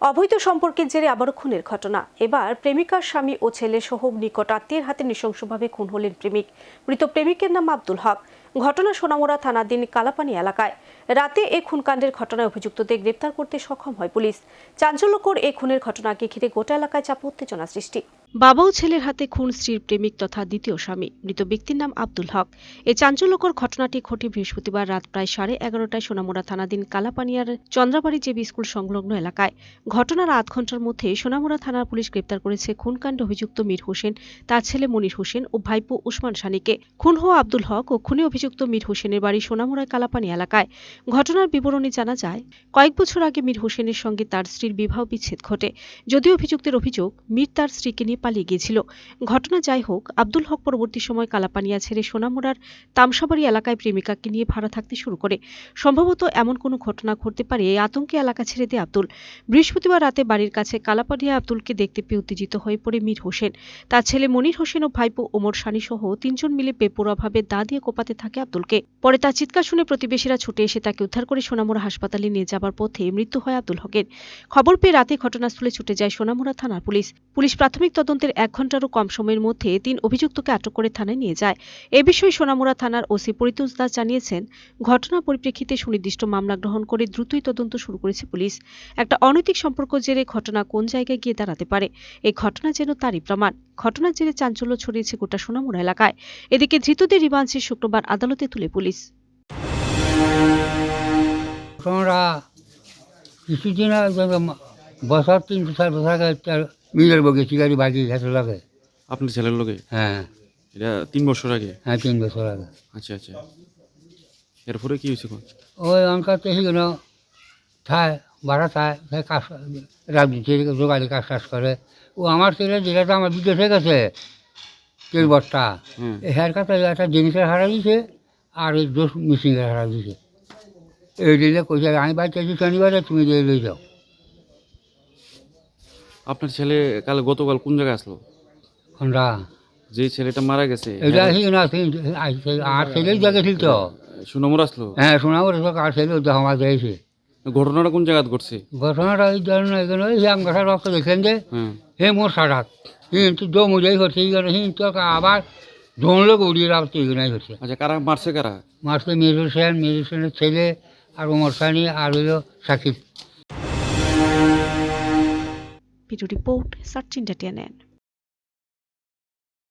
অবৈধ সম্পর্কের জেরে আবারও খুনের ঘটনা। এবার প্রেমিকার স্বামী ও ছেলে সহ নিকট আত্মীয়ের হাতে নৃশংসভাবে খুন হলেন প্রেমিক। মৃত প্রেমিকের নাম আব্দুল হক। ঘটনা সোনামোড়া থানাধীন কালাপানি এলাকায়। রাতে এ খুনকাণ্ডের ঘটনায় অভিযুক্তদের গ্রেপ্তার করতে সক্ষম হয় পুলিশ। চাঞ্চল্যকর এ খুনের ঘটনাকে ঘিরে গোটা এলাকায় চাপ উত্তেজনা সৃষ্টি। বাবা ও ছেলের হাতে খুন স্ত্রীর প্রেমিক তথা দ্বিতীয় স্বামী। মৃত ব্যক্তির নাম আব্দুল হক। এই চাঞ্চল্যকর ঘটনাটি ঘটে বৃহস্পতিবার রাত প্রায় সাড়ে এগারোটায় সোনামুড়া থানাধীন কালাপানিয়ার চন্দ্রাবাড়ি জেবি স্কুল সংলগ্ন এলাকায়। ঘটনার আধ ঘণ্টার মধ্যে সোনামুড়া থানার পুলিশ গ্রেপ্তার করেছে খুনকাণ্ডে অভিযুক্ত মীর হোসেন, তার ছেলে মনির হোসেন ও ভাইপো উসমান সানিকে খুন হওয়া আব্দুল হক ও খুনে অভিযুক্ত মীর হোসেনের বাড়ি সোনামুড়ায় কালাপানি এলাকায়। ঘটনার বিবরণী জানা যায়, কয়েক বছর আগে মীর হোসেনের সঙ্গে তার স্ত্রীর বিবাহ বিচ্ছেদ ঘটে। যদিও অভিযুক্তের অভিযোগ, মীর তার স্ত্রীকে নিয়ে পালিয়ে গিয়েছিল। ঘটনা যাই হোক, আব্দুল হক পরবর্তী সময় কালাপানিয়া ছেড়ে সোনামুড়ার তামসাবাড়ি এলাকায় প্রেমিকাকে নিয়ে ভাড়া থাকতে শুরু করে। সম্ভবত এমন কোনো ঘটনা ঘটতে পারে এই আতঙ্কে এলাকা ছেড়ে দেয় আব্দুল। বৃহস্পতিবার রাতে বাড়ির কাছে কালাপানিয়া আব্দুলকে দেখতে পেয়ে উত্তেজিত হয়ে পড়ে মীর হোসেন। তার ছেলে মনির হোসেন ও ভাইপো ওমর সানি সহ তিনজন মিলে বেপরোয়াভাবে দা দিয়ে কোপাতে থাকে আব্দুলকে। পরে তার চিৎকার শুনে প্রতিবেশীরা ছুটে এসে তাকে উদ্ধার করে সোনামুড়া হাসপাতালে নিয়ে যাবার পথে মৃত্যু হয় আব্দুল হকের। খবর পেয়ে রাতে ঘটনাস্থলে ছুটে যায় সোনামুড়া থানার পুলিশ। পুলিশ প্রাথমিক তদন্তের এক ঘন্টারও কম সময়ের মধ্যে তিন অভিযুক্তকে আটক করে থানায় নিয়ে যায়। এ বিষয়ে সোনামুড়া থানার ওসি পরিতোষ দাস জানিয়েছেন, ঘটনা পরিপ্রেক্ষিতে সুনির্দিষ্ট মামলা গ্রহণ করে দ্রুতই তদন্ত শুরু করেছে পুলিশ। একটা অনৈতিক সম্পর্ক জেরে ঘটনা কোন জায়গায় গিয়ে দাঁড়াতে পারে এই ঘটনা যেন তারই প্রমাণ। ঘটনার জেরে চাঞ্চল্য ছড়িয়েছে গোটা সোনামুড়া এলাকায়। এদিকে ধৃতদের রিমান্ডে শুক্রবার আদালতে তুলে পুলিশ। কিছুদিন আগে বছর তিন চার বছর আগে একটা মিলের বগে চিগারি বাজি ঘাটে লাগে আপনার ছেলের লোকে? হ্যাঁ। এটা তিন বছর আগে? হ্যাঁ তিন বছর আগে। আচ্ছা আচ্ছা। এরপরে কি হয়েছে? ওই অঙ্কার তো সেগুলো থায় ভাড়া থায় কাজ রাজনীতি যোগালি কাজ টাজ করে। ও আমার ছেলে যেটা তো আমার বিদেশে গেছে তেল বস্তা হুম। এর কাছে একটা জিনিসের হারা দিয়েছে আর ওই দোষ মিশিংয়ের হারা দিয়েছে। এই দিলে কইছে আমি বাড়িতে শনিবারে তুমি দিয়ে লই যাও। আপনার ছেলে কাল গতকাল কোন জায়গায় আসলো? আমরা যে ছেলেটা মারা গেছে এটা আসি না আর ছেলেই দেখেছিল তো। সুনমর আসলো? হ্যাঁ শোনাবো তো আর ছেলে আমার দিয়েছে ঘটনাটা কোন জায়গায় ঘটছে? ঘটনাটা এই ধরুন এখানে ওই আম গাছার রক্ত দেখলেন যে হ্যাঁ। হে মোর সারাত। হিন তো দম উজাই হচ্ছে এইখানে হিন তো আবার দৌড়লে উড়িয়ে রাখতে এইখানেই হচ্ছে। আচ্ছা কারা মারছে কারা? মারছে মেজর হোসেন মেজর হোসেনের ছেলে আর ওমর সানি আর হইল Shakib. video report, such entertainment.